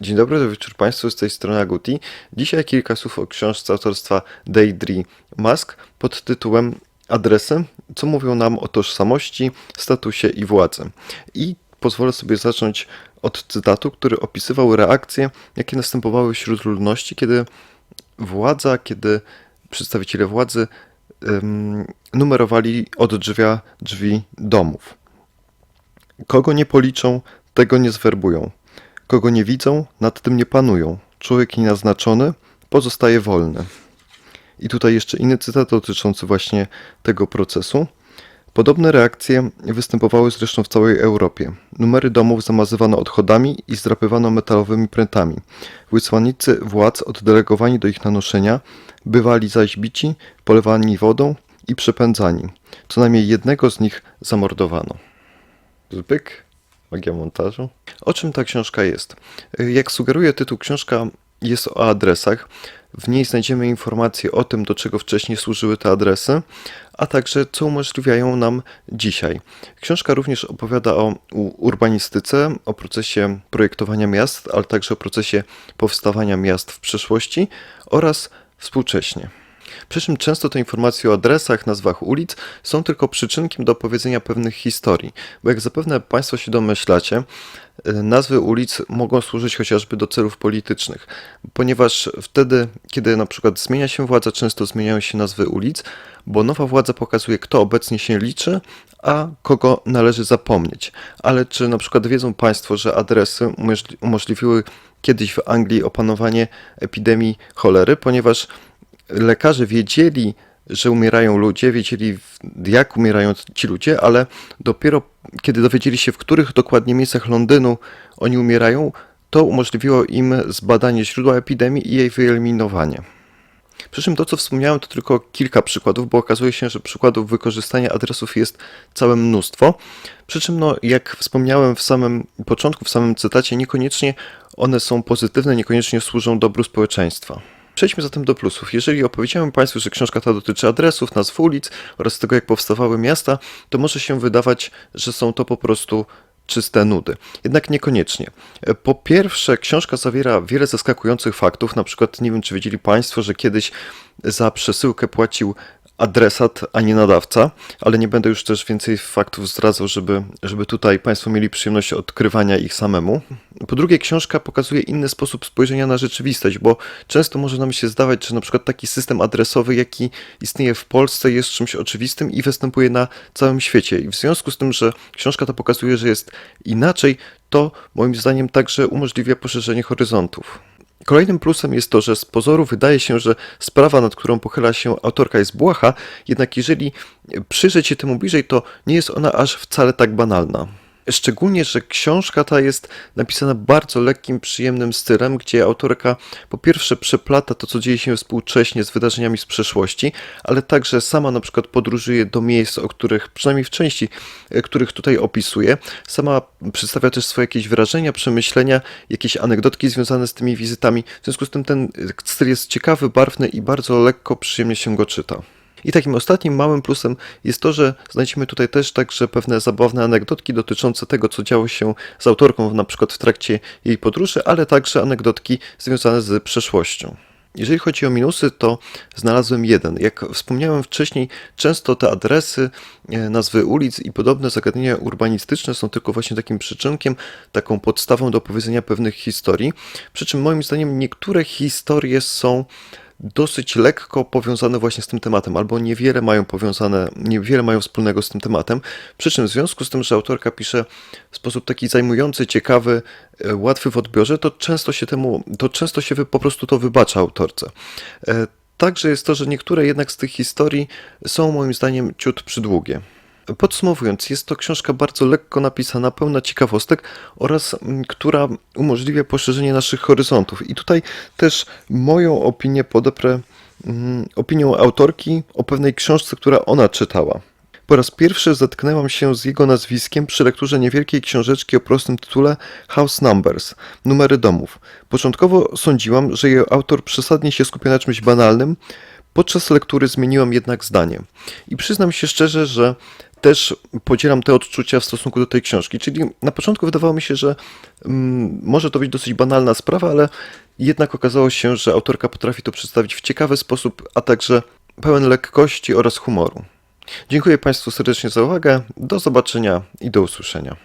Dzień dobry, dobry wieczór Państwu, z tej strony Aguti. Dzisiaj kilka słów o książce autorstwa Deidre Musk pod tytułem Adresy, co mówią nam o tożsamości, statusie i władzy. I pozwolę sobie zacząć od cytatu, który opisywał reakcje, jakie następowały wśród ludności, kiedy władza, kiedy przedstawiciele władzy ym, numerowali od drzwia drzwi domów. Kogo nie policzą, tego nie zwerbują. Kogo nie widzą, nad tym nie panują. Człowiek nienaznaczony pozostaje wolny. I tutaj jeszcze inny cytat dotyczący właśnie tego procesu. Podobne reakcje występowały zresztą w całej Europie. Numery domów zamazywano odchodami i zdrapywano metalowymi prętami. Wysłannicy władz oddelegowani do ich nanoszenia bywali zaś bici, polewani wodą i przepędzani. Co najmniej jednego z nich zamordowano. Zbyk, magia montażu. O czym ta książka jest? Jak sugeruje tytuł, książka jest o adresach. W niej znajdziemy informacje o tym, do czego wcześniej służyły te adresy, a także co umożliwiają nam dzisiaj. Książka również opowiada o urbanistyce, o procesie projektowania miast, ale także o procesie powstawania miast w przeszłości oraz współcześnie. Przy czym często te informacje o adresach, nazwach ulic są tylko przyczynkiem do opowiedzenia pewnych historii, bo jak zapewne Państwo się domyślacie, y, nazwy ulic mogą służyć chociażby do celów politycznych, ponieważ wtedy, kiedy na przykład zmienia się władza, często zmieniają się nazwy ulic, bo nowa władza pokazuje, kto obecnie się liczy, a kogo należy zapomnieć. Ale czy na przykład wiedzą Państwo, że adresy umożli- umożliwiły kiedyś w Anglii opanowanie epidemii cholery, ponieważ lekarze wiedzieli, że umierają ludzie, wiedzieli jak umierają ci ludzie, ale dopiero kiedy dowiedzieli się, w których dokładnie miejscach Londynu oni umierają, to umożliwiło im zbadanie źródła epidemii i jej wyeliminowanie. Przy czym to, co wspomniałem, to tylko kilka przykładów, bo okazuje się, że przykładów wykorzystania adresów jest całe mnóstwo. Przy czym, no, jak wspomniałem w samym początku, w samym cytacie, niekoniecznie one są pozytywne, niekoniecznie służą dobru społeczeństwa. Przejdźmy zatem do plusów. Jeżeli opowiedziałem Państwu, że książka ta dotyczy adresów, nazw ulic oraz tego, jak powstawały miasta, to może się wydawać, że są to po prostu czyste nudy. Jednak niekoniecznie. Po pierwsze, książka zawiera wiele zaskakujących faktów. Na przykład, nie wiem, czy wiedzieli Państwo, że kiedyś za przesyłkę płacił adresat, a nie nadawca, ale nie będę już też więcej faktów zdradzał, żeby, żeby tutaj Państwo mieli przyjemność odkrywania ich samemu. Po drugie, książka pokazuje inny sposób spojrzenia na rzeczywistość, bo często może nam się zdawać, że na przykład taki system adresowy, jaki istnieje w Polsce, jest czymś oczywistym i występuje na całym świecie. I w związku z tym, że książka to pokazuje, że jest inaczej, to moim zdaniem także umożliwia poszerzenie horyzontów. Kolejnym plusem jest to, że z pozoru wydaje się, że sprawa, nad którą pochyla się autorka, jest błaha, jednak jeżeli przyjrzeć się temu bliżej, to nie jest ona aż wcale tak banalna. Szczególnie, że książka ta jest napisana bardzo lekkim, przyjemnym stylem, gdzie autorka po pierwsze przeplata to, co dzieje się współcześnie z wydarzeniami z przeszłości, ale także sama na przykład podróżuje do miejsc, o których, przynajmniej w części, e, których tutaj opisuje. Sama przedstawia też swoje jakieś wrażenia, przemyślenia, jakieś anegdotki związane z tymi wizytami. W związku z tym ten e, styl jest ciekawy, barwny i bardzo lekko, przyjemnie się go czyta. I takim ostatnim małym plusem jest to, że znajdziemy tutaj też także pewne zabawne anegdotki dotyczące tego, co działo się z autorką na przykład w trakcie jej podróży, ale także anegdotki związane z przeszłością. Jeżeli chodzi o minusy, to znalazłem jeden. Jak wspomniałem wcześniej, często te adresy, e, nazwy ulic i podobne zagadnienia urbanistyczne są tylko właśnie takim przyczynkiem, taką podstawą do opowiedzenia pewnych historii. Przy czym moim zdaniem niektóre historie są dosyć lekko powiązane właśnie z tym tematem, albo niewiele mają powiązane, niewiele mają wspólnego z tym tematem. Przy czym w związku z tym, że autorka pisze w sposób taki zajmujący, ciekawy, e, łatwy w odbiorze, to często się temu, to często się po prostu to wybacza autorce. E, Także jest to, że niektóre jednak z tych historii są moim zdaniem ciut przydługie. Podsumowując, jest to książka bardzo lekko napisana, pełna ciekawostek oraz mm, która umożliwia poszerzenie naszych horyzontów. I tutaj też moją opinię podeprę mm, opinią autorki o pewnej książce, która ona czytała. Po raz pierwszy zetknęłam się z jego nazwiskiem przy lekturze niewielkiej książeczki o prostym tytule House Numbers numery domów. Początkowo sądziłam, że jej autor przesadnie się skupia na czymś banalnym, podczas lektury zmieniłam jednak zdanie. I przyznam się szczerze, że też podzielam te odczucia w stosunku do tej książki. Czyli na początku wydawało mi się, że mm, może to być dosyć banalna sprawa, ale jednak okazało się, że autorka potrafi to przedstawić w ciekawy sposób, a także pełen lekkości oraz humoru. Dziękuję Państwu serdecznie za uwagę. Do zobaczenia i do usłyszenia.